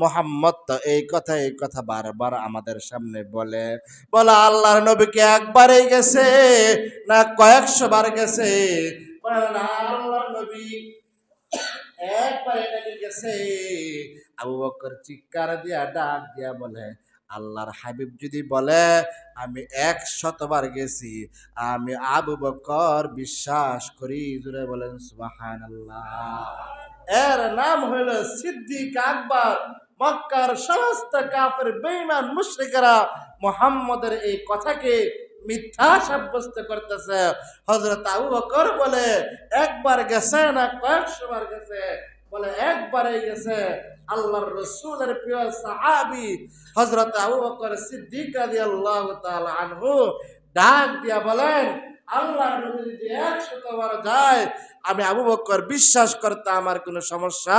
মোহাম্মদ তো এই কথা এই কথা বারবার আমাদের সামনে বলে। বলে, আল্লাহর নবীকে একবারই গেছে না কয়েকশো বার গেছে আল্লাহর নবী একবার আবু বকর দিয়া ডাক দিয়া বলে, আল্লাহর হাবিব যদি বলে, আমি এক শতবার গেছি, আমি আবু বকর বিশ্বাস করি। জুড়ে বলেন সুবাহান এর নাম হইল সিদ্দিক আকবর। মক্কার সমস্ত কাফের, বেঈমান মুশরিকেরা মোহাম্মদের এই কথাকে মিথ্যা সাব্যস্ত করতেছে। হজরত আবু বকর বলে, একবার গেছে না কয়েকশো বার গেছে? বলে, একবারে গেছে। আল্লাহর রসুলের প্রিয় সাহাবি হজরত আবু বকর সিদ্দিক রাদিয়াল্লাহু তাআলা আনহু ডাক দিয়া বলেন আল্লাহর নবী যদি একশত বার যায়, আমি আবু বকর বিশ্বাস করতে আমার কোনো সমস্যা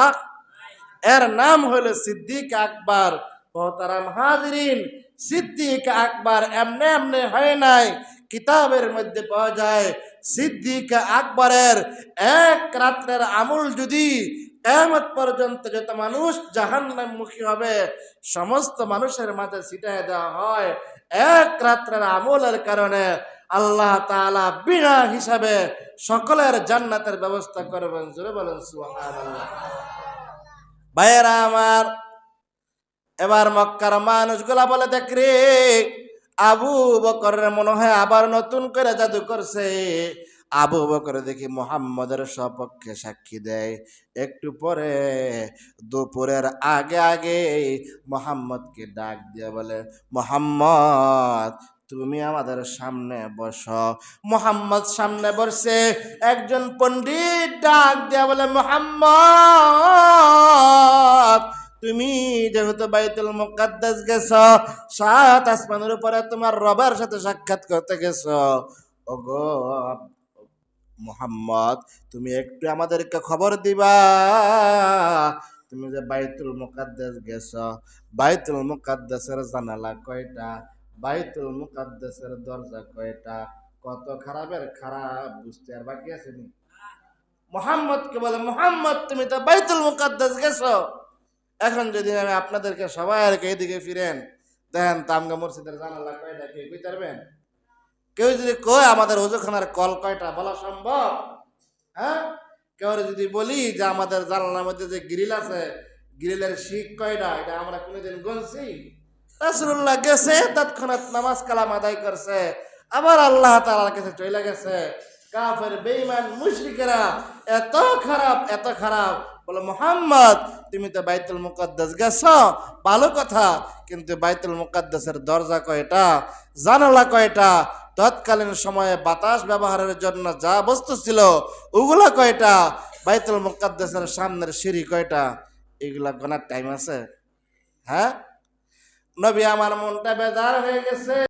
এর নাম হলো সিদ্দিক আকবর। মোহতারাম হাজরিন, সিদ্দিক আকবর এমনে এমনে হয় নাই, কিতাবের মধ্যে পাওয়া যায়, সিদ্দিক আকবরের এক রাত্রের আমল যদি কেমত পর্যন্ত যত মানুষ জাহান্নামমুখী হবে, সমস্ত মানুষের মাঝে ছিটাই দেওয়া হয়, এক রাত্রের আমলের কারণে আল্লাহ তালা বিনা হিসাবে সকলের জান্নাতের ব্যবস্থা করবেন। জোরে বলেন ভাইয়েরা আমার, এবার মক্কার মানুষগুলা বলে, দেখ আবু বকরের মনে হয় আবার নতুন করে জাদু করছে। আবু বকর দেখি মোহাম্মদের সপক্ষে সাক্ষী দেয়। একটু পরে দুপুরের আগে আগে মোহাম্মদকে ডাক দিয়ে বলে, মোহাম্মদ, তুমি আমাদের সামনে বসো। মোহাম্মদ সামনে বসে একজন পণ্ডিত ডাক দিয়া বলে, মোহাম্মদ, তুমি যেহেতু বাইতুল মুকাদ্দাস গেছ, সাত আসমানের উপরে তোমার রবের সাথে সাক্ষাৎ করতে গেছ। ওগো মোহাম্মদ, তুমি একটু আমাদেরকে খবর দিবা। তুমি যে বাইতুল মুকাদ্দাস গেছ, বাইতুল মুকাদ্দাসের জানালা কয়টা? বাইতুল মুকাদ্দাসের দরজা কয়টা? কত খারাপের খারাপ, বুঝতে আর বাকি আছে নি? মোহাম্মদকে বলে, মোহাম্মদ, তুমি তো বাইতুল মুকাদ্দাস গেছো। এখন যদি আমি আপনাদেরকে সবাই সবাইকে এদিকে ফিরেন, দেখেন তামগা মসজিদের জানালা কয়টা, কে কই পারবেন? কেউ যদি কয় আমাদের ওজুখানার কল কয়টা বলা সম্ভব? হ্যাঁ? কেউ যদি বলি যে আমাদের জানালার মধ্যে যে গ্রিল আছে, গ্রিলের শিখ কয়টা, এটা আমরা কোনোদিন গুনছি? রাসূলুল্লাহ গেছে, তৎক্ষণাৎ নামাজ কালাম আদায় করছে। আবার আল্লাহ তাআলার কাছে চলে গেছে। কাফের বেইমান মুশরিকেরা এত খারাপ এত খারাপ। বলে, মোহাম্মদ, তুমি তো বাইতুল মুকাদ্দাস গেছ। ভালো কথা, কিন্তু বাইতুল মুকাদ্দাসের দরজা কয়টা, জানালা কয়টা তৎকালীন সময়ে বাতাস ব্যবহারের জন্য যা বস্তু ছিল, ওগুলা কয়টা? বাইতুল মুকাদ্দাসের সামনের সিঁড়ি কয়টা? এগুলা গোনার টাইম আছে। হ্যাঁ? নবী, আমার মনটা বেজার হয়ে গেছে।